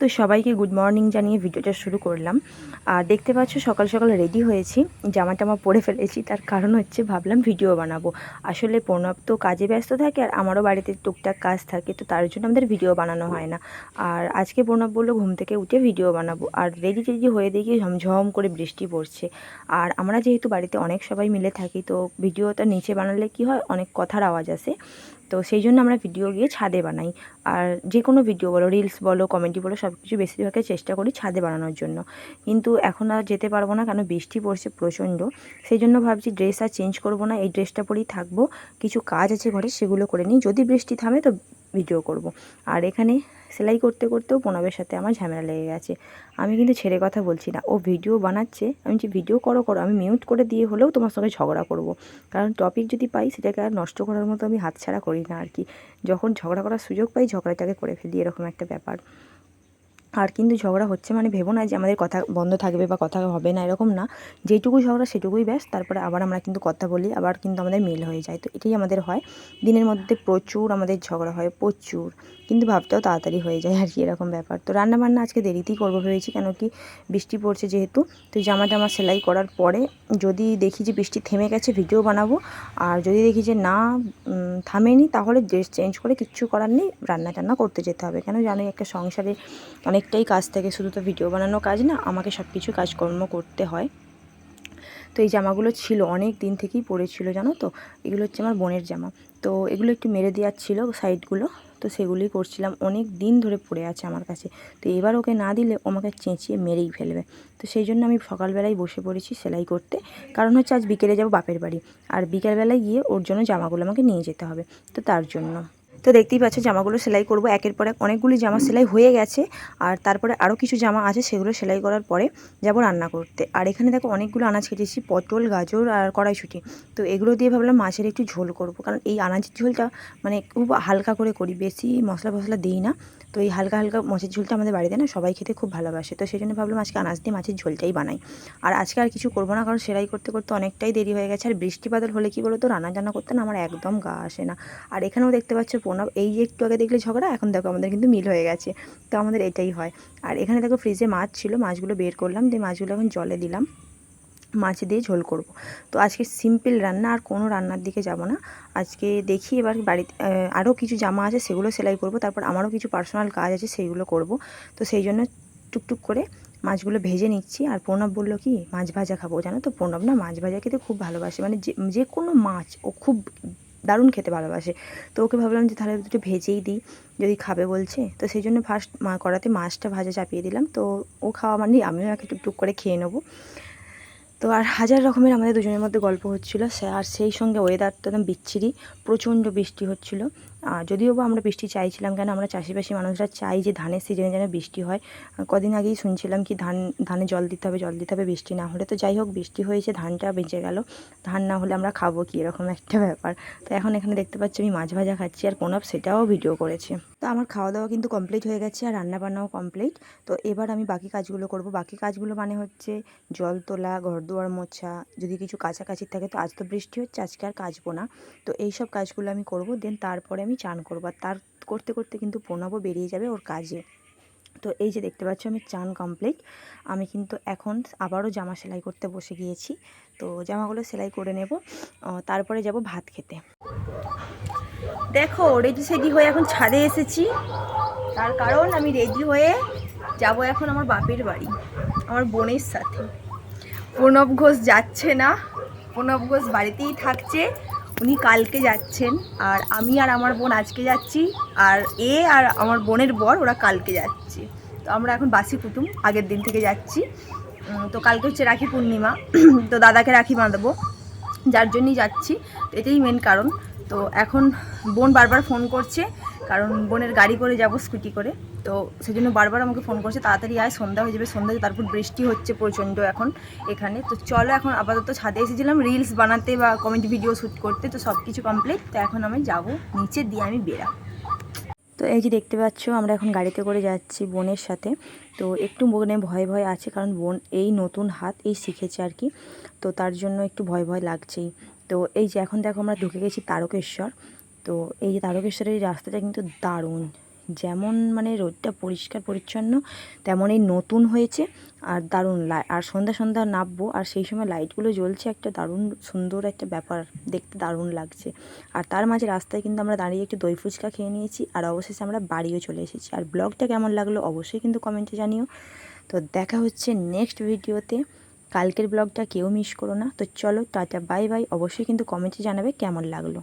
তো সবাইকে good morning জানিয়ে ভিডিওটা শুরু করলাম। আর দেখতে পাচ্ছ সকাল সকাল রেডি হয়েছি। জামা টামা পরে ফেলেছি, তার কারণ হচ্ছে ভাবলাম ভিডিও বানাবো। আসলে প্রণব তো কাজে ব্যস্ত থাকে আর আমারও বাড়িতে টুকটাক কাজ থাকে, তো তার জন্য আমাদের ভিডিও বানানো হয় না। আর আজকে প্রণব বলল, ঘুম থেকে উঠে ভিডিও বানাবো। আর রেডি টেডি হয়ে দেখি ঝমঝম করে বৃষ্টি পড়ছে। আর আমরা যেহেতু বাড়িতে অনেক সবাই মিলে থাকি, তো ভিডিওটা নিচে বানালে কি হয়? অনেক কথার আওয়াজ আসে। তো সেই জন্য আমরা ভিডিও গিয়ে ছাদে বানাই। আর যে কোনো ভিডিও বলো রিলস বলো কমেডি বলো সব কিছু বেশিরভাগই চেষ্টা করি ছাদে বানানোর জন্য। কিন্তু এখন আর যেতে পারব না কেন, বৃষ্টি পড়ছে প্রচণ্ড। সেই জন্য ভাবছি ড্রেস আর চেঞ্জ করব না, এই ড্রেসটা পরেই থাকব। কিছু কাজ আছে ঘরে, সেগুলো করে নিই। যদি বৃষ্টি থামে তো ভিডিও করব। আর এখানে সেলাই করতে করতেও প্রণবের সাথে আমার ঝামেলা লেগে গেছে। আমি কিন্তু ছেড়ে কথা বলছি না। ও ভিডিও বানাচ্ছে। আমি যে ভিডিও করো করো। আমি মিউট করে দিয়ে হলেও তোমার সঙ্গে ঝগড়া করব। কারণ টপিক যদি পাই, সেটাকে আর নষ্ট করার মতো আমি হাতছাড়া করি না আর কি। যখন ঝগড়া করার সুযোগ পাই, ঝগড়াটাকে করে ফেলি, এরকম একটা ব্যাপার। আর কিন্তু ঝগড়া হচ্ছে মানে ভেবো না যে আমাদের কথা বন্ধ থাকবে বা কথা হবে না, এরকম না। যেটুকু ঝগড়া সেটুকুই ব্যাস, তারপরে আবার আমরা কিন্তু কথা বলি, আবার কিন্তু আমাদের মিল হয়ে যায়। তো এটাই আমাদের হয়। দিনের মধ্যে প্রচুর আমাদের ঝগড়া হয়, প্রচুর। কিন্তু ভাবতেও তাড়াতাড়ি হয়ে যায় আর কি এরকম ব্যাপার। তো রান্নাবান্না আজকে দেরিতেই করব ভেবেছি, কেন কি বৃষ্টি পড়ছে যেহেতু। তো জামা টামা সেলাই করার পরে যদি দেখি যে বৃষ্টি থেমে গেছে, ভিডিও বানাবো। আর যদি দেখি যে না থামেনি, তাহলে ড্রেস চেঞ্জ করে কিচ্ছু করার নেই, রান্না টান্না করতে যেতে হবে। কেন জানোই একটা সংসারে অনেকটাই কাজ থাকে শুধু তো ভিডিও বানানো কাজ না, আমাকে সব কিছু কাজকর্ম করতে হয়। তো এই জামাগুলো ছিল, অনেক দিন থেকেই পরেছিল, জানো তো? এগুলো হচ্ছে আমার বোনের জামা। তো এগুলো একটু মেরে দেওয়ার ছিল সাইডগুলো তো সেগুলোই করছিলাম অনেক দিন ধরে পড়ে আছে আমার কাছে। তো এবার ওকে না দিলে আমাকে চেঁচিয়ে মেরেই ফেলবে। তো সেই জন্য আমি সকালবেলায় বসে পড়েছি সেলাই করতে। কারণ হচ্ছে আজ বিকেলে যাব বাপের বাড়ি। আর বিকেলবেলায় গিয়ে ওর জন্য জামাগুলো আমাকে নিয়ে যেতে হবে। তো তার জন্য। তো দেখতেই পাচ্ছ জামাগুলো সেলাই করব। একের পর এক অনেকগুলি জামা সেলাই হয়ে গেছে। আর তারপরে আরও কিছু জামা আছে, সেগুলো সেলাই করার পরে যাব রান্না করতে। আর এখানে দেখো অনেকগুলো আনাজ কেটেছি, পটল, গাজর আর কড়াইশুঁটি। তো এগুলো দিয়ে ভাবলাম মাছের একটু ঝোল করব। কারণ এই আনাজের ঝোলটা মানে খুব হালকা করে করি, বেশি মশলা ফসলা দিই না। তো এই হালকা হালকা মাছের ঝোলটা আমাদের বাড়িতে না সবাই খেতে খুব ভালোবাসে। তো সেই জন্য ভাবলাম আজকে আনাজ দিয়ে মাছের ঝোলটাই বানাই। আর আজকে আর কিছু করব না, কারণ সেলাই করতে করতে অনেকটাই দেরি হয়ে গেছে। আর বৃষ্টি বাদল হলে কি বলো তো রান্না টান্না করতে না আমার একদম গা আসে না। আর এখানেও দেখতে পাচ্ছ প্রণব এই যে একটু আগে দেখলে ঝগড়া, এখন দেখো আমাদের কিন্তু মিল হয়ে গেছে। তো আমাদের এটাই হয়। আর এখানে দেখো ফ্রিজে মাছ ছিল, মাছগুলো বের করলাম, দিয়ে মাছগুলো এখন জলে দিলাম। মাছ দিয়ে ঝোল করব। তো আজকে সিম্পল রান্না, আর কোনো রান্নার দিকে যাব না। আজকে দেখি এবার বাড়িতে আরও কিছু জামা আছে, সেগুলো সেলাই করব। তারপর আমারও কিছু পার্সোনাল কাজ আছে, সেইগুলো করব। তো সেই জন্য টুকটুক করে মাছগুলো ভেজে নিচ্ছি। আর প্রণব বলল, কি? মাছ ভাজা খাব। জানো তো, প্রণব না মাছ ভাজা খেতে খুব ভালোবাসে। মানে যে যে কোনো মাছ ও খুব দারুণ খেতে ভালোবাসে। তো ওকে ভাবলাম যে তাহলে দুটো ভেজেই দিই, যদি খাবে বলছে। তো সেই জন্য ফার্স্ট মা করাতে মাছটা ভাজা চাপিয়ে দিলাম। তো ও খাওয়া মানে আমিও একে টুকটুক করে খেয়ে নেব। তো আর হাজার রকমের আমাদের দুজনের মধ্যে গল্প হচ্ছিল। আর সেই সঙ্গে ওয়েদারটা একদম বিচ্ছিরি, প্রচণ্ড বৃষ্টি হচ্ছিল। যদিও বা আমরা বৃষ্টি চাইছিলাম কেন, আমরা চাষিবাসী মানুষরা চাই যে ধানের সিজনে যেন বৃষ্টি হয়। কদিন আগেই শুনছিলাম কি ধান, ধানে জল দিতে হবে, জল দিতে হবে, বৃষ্টি না হলে। তো যাই হোক, বৃষ্টি হয়েছে, ধানটা বেঁচে গেল। ধান না হলে আমরা খাব কি? এরকম একটা ব্যাপার। তো এখন এখানে দেখতে পাচ্ছি আমি মাছ ভাজা খাচ্ছি আর প্রণব সেটাও ভিডিও করেছে। তো আমার খাওয়া দাওয়া কিন্তু কমপ্লিট হয়ে গেছে আর রান্না বান্নাও কমপ্লিট তো এবার আমি বাকি কাজগুলো করব। বাকি কাজগুলো মানে হচ্ছে জল তোলা ঘর দুয়ার মোছা, যদি কিছু কাছাকাছি থাকে। তো আজ তো বৃষ্টি হচ্ছে, আজকে আর কাচবো না। তো এই সব কাজগুলো আমি করব। দেন তারপরে আমি চান করব আর তার করতে করতে কিন্তু প্রণবও বেরিয়ে যাবে ওর কাজে। তো এই যে দেখতে পাচ্ছ আমি চান কমপ্লিট আমি কিন্তু এখন আবারও জামা সেলাই করতে বসে গিয়েছি। তো জামাগুলো সেলাই করে নেব। তারপরে যাব ভাত খেতে। দেখো রেডি সেডি হয়ে এখন ছাদে এসেছি। তার কারণ আমি রেডি হয়ে যাব এখন আমার বাপের বাড়ি, আমার বোনের সাথে। প্রণব ঘোষ যাচ্ছে না। প্রণব ঘোষ বাড়িতেই থাকছে। উনি কালকে যাচ্ছেন, আর আমি আর আমার বোন আজকে যাচ্ছি, আর এ আর আমার বোনের বর, ওরা কালকে যাচ্ছে। তো আমরা এখন বাসি কুটুম, আগের দিন থেকে যাচ্ছি। তো কালকে হচ্ছে রাখি পূর্ণিমা, তো দাদাকে রাখি বাঁধবো। যার জন্যই যাচ্ছি এটাই মেন কারণ। তো এখন বোন বারবার ফোন করছে কারণ বোনের গাড়ি করে যাব স্কুটি করে। তো সেই জন্য বারবার আমাকে ফোন করছে, তাড়াতাড়ি আয়, সন্ধ্যা হয়ে যাবে, সন্ধ্যা তারপর বৃষ্টি হচ্ছে প্রচণ্ড এখন এখানে। তো চলো এখন আপাতত ছাদে এসেছিলাম রিলস বানাতে বা কমেডি ভিডিও শ্যুট করতে, তো সব কিছু কমপ্লিট তো এখন আমি যাব নিচে, দিয়ে আমি বেরা তো এই যে দেখতে পাচ্ছ, আমরা এখন গাড়িতে করে যাচ্ছি বোনের সাথে। তো একটু বোনে ভয় ভয় আছে, কারণ বোন এই নতুন হাত, এই শিখেছে আর কি। তো তার জন্য একটু ভয় ভয় লাগছেই। তো এই যে এখন দেখো, আমরা ঢুকে গেছি তারকেশ্বর। তো এই তারকেশ্বরের এই রাস্তাটা কিন্তু দারুণ। যেমন মানে রোদটা পরিষ্কার, পরিচ্ছন্ন, তেমনই নতুন হয়েছে আর দারুণ লাই আর সন্ধ্যা সন্ধ্যা নামবো আর সেই সময় লাইটগুলো জ্বলছে একটা দারুণ সুন্দর একটা ব্যাপার, দেখতে দারুণ লাগছে। আর তার মাঝে রাস্তায় কিন্তু আমরা দাঁড়িয়ে একটু দই ফুচকা খেয়ে নিয়েছি আর অবশেষে আমরা বাড়িও চলে এসেছি। আর ব্লগটা কেমন লাগল অবশ্যই কিন্তু কমেন্টে জানিও। তো দেখা হচ্ছে নেক্সট ভিডিওতে কালকের ব্লগটা কেউ মিস করো না। তো চলো টাটা বাই বাই অবশ্যই কিন্তু কমেন্টে জানাবে কেমন লাগল।